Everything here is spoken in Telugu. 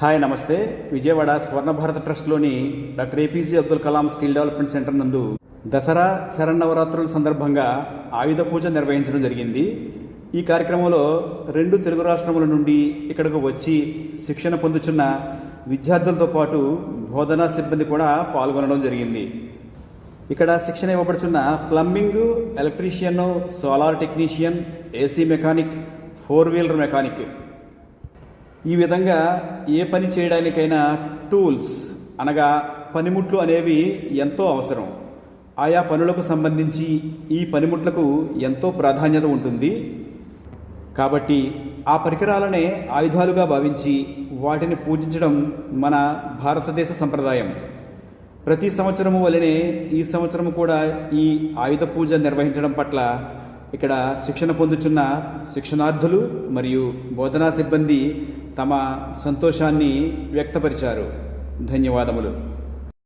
హాయ్ నమస్తే. Vijayawada Swarna Bharat ట్రస్ట్లోని doctor A P J Abdul Kalam skill development centre నందు దసరా శరన్నవరాత్రుల సందర్భంగా ఆయుధ పూజ నిర్వహించడం జరిగింది. ఈ కార్యక్రమంలో రెండు తెలుగు రాష్ట్రముల నుండి ఇక్కడకు వచ్చి శిక్షణ పొందుతున్న విద్యార్థులతో పాటు బోధనా సిబ్బంది కూడా పాల్గొనడం జరిగింది. ఇక్కడ శిక్షణ ఇవ్వబడుతున్న plumbing electrician solar technician AC mechanic four wheeler mechanic ఈ విధంగా ఏ పని చేయడానికైనా టూల్స్ అనగా పనిముట్లు అనేవి ఎంతో అవసరం. ఆయా పనులకు సంబంధించి ఈ పనిముట్లకు ఎంతో ప్రాధాన్యత ఉంటుంది. కాబట్టి ఆ పరికరాలనే ఆయుధాలుగా భావించి వాటిని పూజించడం మన భారతదేశ సంప్రదాయం. ప్రతి సంవత్సరము వలనే ఈ సంవత్సరం కూడా ఈ ఆయుధ పూజ నిర్వహించడం పట్ల ఇక్కడ శిక్షణ పొందుచున్న శిక్షణార్థులు మరియు బోధనా సిబ్బంది తమ సంతోషాన్ని వ్యక్తపరిచారు. ధన్యవాదములు.